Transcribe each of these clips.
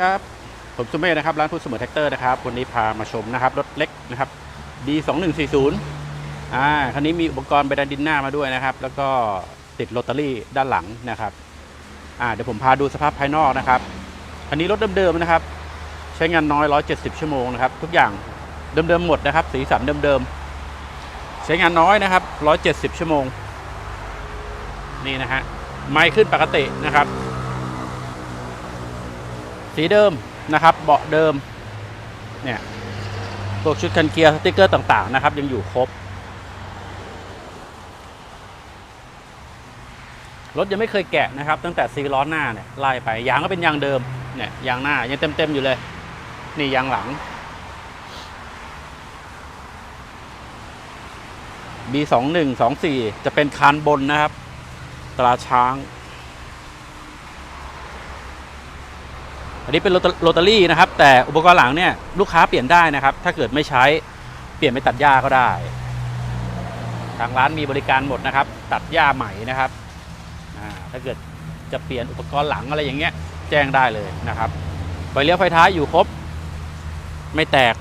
ครับผมสุเมธนะครับร้านพูดเสมอแท็กเตอร์นะครับวันนี้พามาชมนะครับรถเล็กนะครับ D2140 อ่าคันนี้มีอุปกรณ์ไบดันดินหน้ามาด้วยนะครับ แล้วก็ติดโรตารี่ด้านหลังนะครับอ่าเดี๋ยวผมพาดูสภาพภายนอกนะครับอันนี้รถเดิมๆนะครับ ใช้งานน้อย 170 ชั่วโมงนะครับ ทุกอย่างเดิมๆหมดนะครับ สีสันเดิมๆใช้งานน้อยนะครับ 170 ชั่วโมง นี่นะฮะไม่ขึ้นปกตินะครับ สีเดิมนะครับ เบาะเดิม เนี่ยพวกชุดคันเกียร์สติ๊กเกอร์ต่างๆนะครับ ยังอยู่ครบ รถยังไม่เคยแกะนะครับ ตั้งแต่ซีล้อหน้าเนี่ยไล่ไปยางก็เป็นยางเดิมเนี่ยยางหน้ายังเต็มๆอยู่เลย นี่ยางหลัง B21 24 จะเป็นคานบนนะครับ ตราช้าง อันนี้เป็นโรตารี่นะครับ แต่อุปกรณ์หลังเนี่ยลูกค้าเปลี่ยนได้นะครับ ถ้าเกิดไม่ใช้เปลี่ยนไปตัดหญ้าก็ได้ ทางร้านมีบริการหมดนะครับ ตัดหญ้าใหม่นะครับถ้าเกิดจะเปลี่ยนอุปกรณ์หลังอะไรอย่างเงี้ย แจ้งได้เลยนะครับไฟเลี้ยวไฟท้ายอยู่ครบ ไม่แตก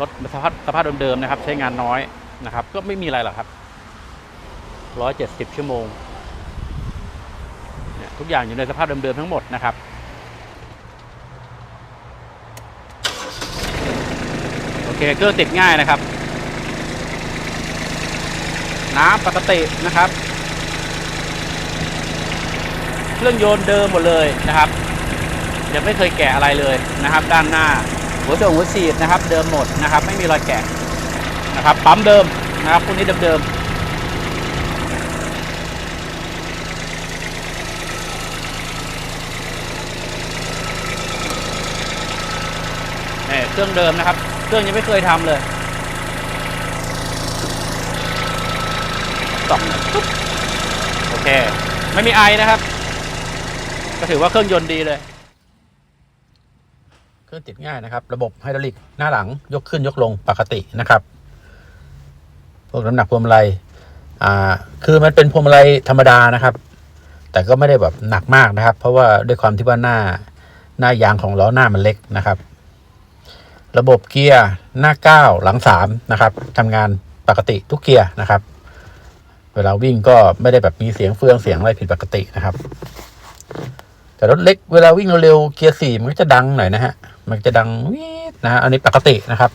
รถสภาพสภาพเดิมๆนะครับ ใช้งานน้อยนะครับ ก็ไม่มีอะไรหรอกครับร้อยเจ็ดสิบชั่วโมง ทุกอย่างอยู่ในสภาพเดิมๆทั้งหมดนะครับโอเคเครื่องติดง่ายนะครับ น้ำปกตินะครับ เครื่องยนต์เดิมหมดเลยนะครับยังไม่เคยแกะอะไรเลยนะครับ ด้านหน้าหัวโดงหัวฉีดนะครับ เดิมหมดนะครับ ไม่มีรอยแกะนะครับปั๊มเดิมนะครับพวกนี้เดิมๆ เครื่องเดิมนะครับ เครื่องยังไม่เคยทำเลยสองน่อยปุ๊บโอเค ไม่มีไอนะครับ ก็ถือว่าเครื่องยนต์ดีเลย เครื่องติดง่ายนะครับ ระบบไฮดรอลิกหน้าหลังยกขึ้นยกลงปกตินะครับพวกน้ำหนักพวงมาลัยอ่า คือมันเป็นพวงมาลัยธรรมดานะครับ แต่ก็ไม่ได้แบบหนักมากนะครับ เพราะว่าด้วยความที่ว่าหน้าหน้ายางของล้อหน้ามันเล็กนะครับ ระบบเกียร์หน้า 9 หลัง 3 นะครับทำงานปกติทุกเกียร์นะครับ เวลาวิ่งก็ไม่ได้แบบมีเสียงเฟืองเสียงอะไรผิดปกตินะครับ แต่รถเล็กเวลาวิ่งเร็วๆเกียร์สี่มันก็จะดังหน่อยนะฮะ มันจะดังวีดนะฮะอันนี้ปกตินะครับ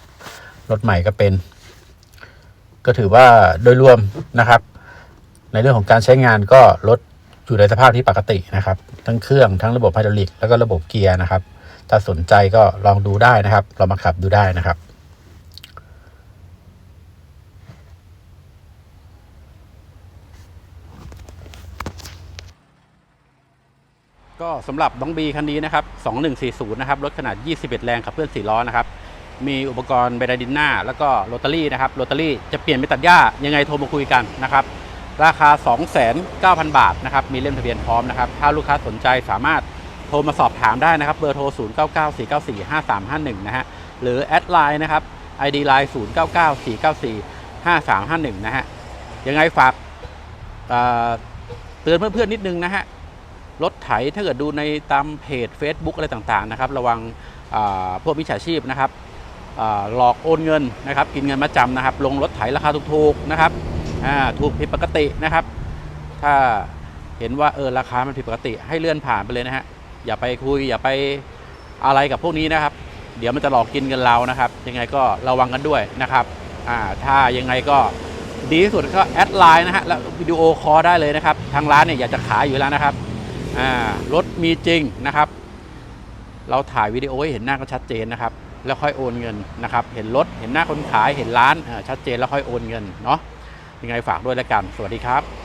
รถใหม่ก็เป็น ก็ถือว่าโดยรวมนะครับ ในเรื่องของการใช้งานก็รถอยู่ในสภาพที่ปกตินะครับ ทั้งเครื่องทั้งระบบไฮดรอลิกแล้วก็ระบบเกียร์นะครับ ถ้าสนใจก็ลองดูได้นะครับลองมาขับดูได้นะครับ ก็สำหรับน้องบีคันนี้นะครับ 2140 นะครับ รถขนาด 21 แรงขับเคลื่อน4ล้อนะครับ มีอุปกรณ์เบรดินหน้า แล้วก็โรตารี่นะครับ โรตารี่จะเปลี่ยนไปตัดหญ้า ยังไงโทรมาคุยกันนะครับราคา 2,900บาทนะครับ มีเล่มทะเบียนพร้อมนะครับ ถ้าลูกค้าสนใจสามารถ โทรมาสอบถามได้นะครับ เบอร์โทร 0994945351 นะฮะ หรือแอดไลน์นะครับ ID ไลน์0994945351 นะฮะ ยังไงฝากเอ่อเตือนเพื่อนๆนิดนึงนะฮะ รถไถถ้าเกิดดูในตามเพจ Facebook อะไรต่างๆนะครับ ระวังพวกมิจฉาชีพนะครับหลอกโอนเงินนะครับ กินเงินมาจำนะครับ ลงรถไถราคาถูกๆนะครับถูกผิดปกตินะครับ ถ้าเห็นว่าเออราคามันผิดปกติให้เลื่อนผ่านไปเลยนะฮะ อย่าไปคุย อย่าไปอะไรกับพวกนี้นะครับ เดี๋ยวมันจะหลอกกินเงินเรานะครับ ยังไงก็ระวังกันด้วยนะครับอ่าถ้ายังไงก็ดีที่สุดก็แอดไลน์นะฮะแล้ววิดีโอคอลได้เลยนะครับ ทางร้านเนี่ยอยากจะขายอยู่แล้วนะครับอ่ารถมีจริงนะครับ เราถ่ายวิดีโอให้เห็นหน้าก็ชัดเจนนะครับ แล้วค่อยโอนเงินนะครับ เห็นรถเห็นหน้าคนขายเห็นร้านชัดเจนแล้วค่อยโอนเงินเนาะยังไงฝากด้วยแล้วกัน สวัสดีครับ